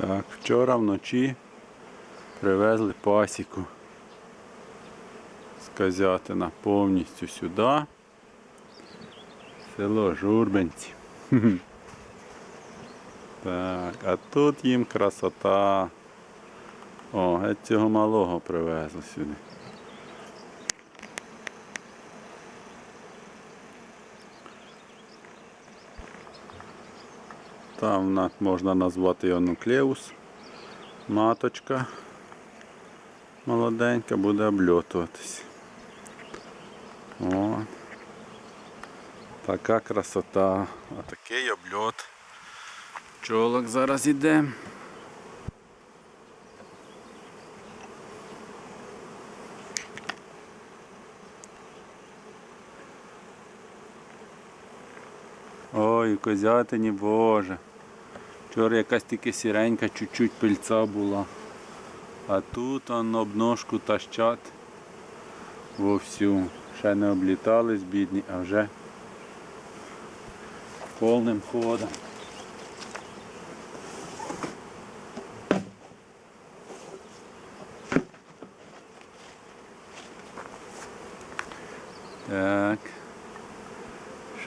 Так, вчора вночі привезли пасіку з Казятина повністю сюди. Село Журбенці. Так, а тут їм красота. О, цього малого привезли сюди. Там можна назвати його нуклеус. Маточка молоденька буде обльотуватись. О. Така красота. Отакий обльот. Чолок зараз іде. Ой, козятині боже. Вчора якась тільки сіренька, чуть-чуть пильця була. А тут он обножку тащать вовсю. Ще не облітались бідні, а вже повним ходом.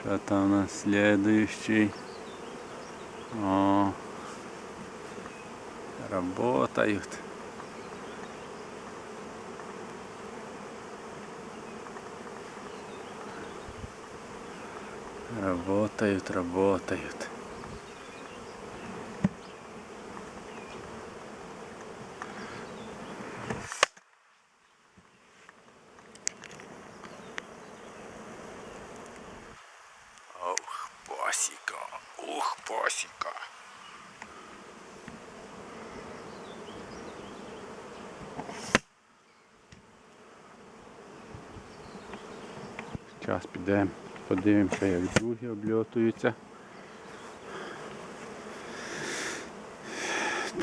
Що там у нас следующий? О, работают. Работают, работают. Ух, пасіка. Зараз підемо, подивимося, як другі обльотуються.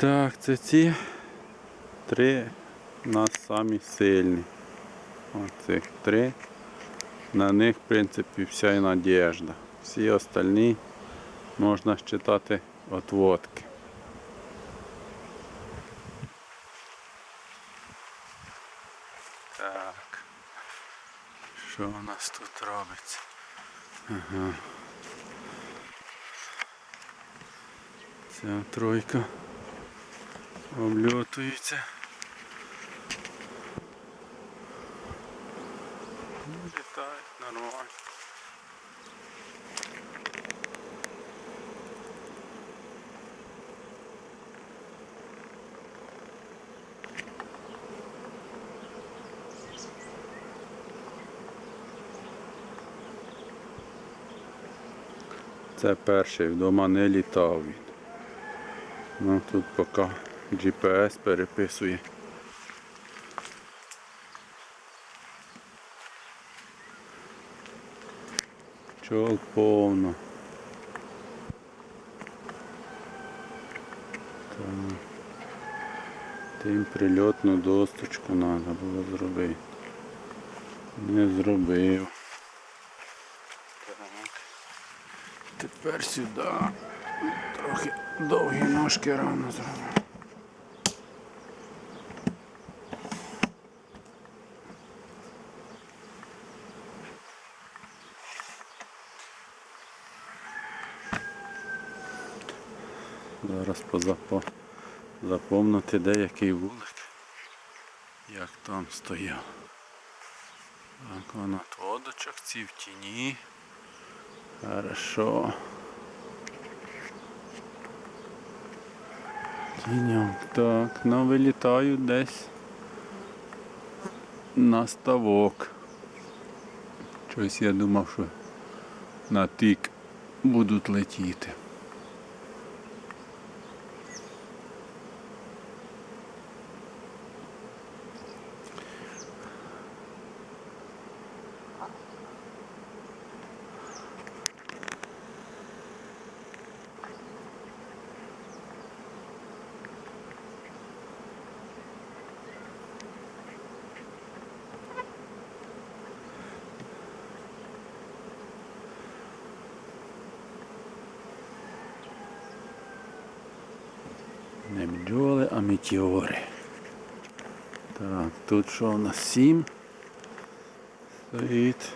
Так, це ці три нас самі сильні. Оцих три. На них, в принципі, вся і надіжда. Всі остальні можна считати отводки. Так. Що у нас тут робиться? Ага. Ця тройка обльотується. Це перший вдома не літав він. Ну тут поки GPS переписує. Пчол повно. Так. Тим прильотну досточку треба було зробити. Не зробив. Так. Тепер сюди. Трохи довгі ножки рано зробив. Зараз позапо... деякий вулик, як там стояв. Так, вон от водочок ці в тіні. Хорошо. Тіньок. Так, ну вилітаю десь на ставок. Щось я думав, що на тик будуть летіти. Не бджоли, а метеори. Так, тут що у нас сім? Стоїть.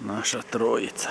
Наша троїця.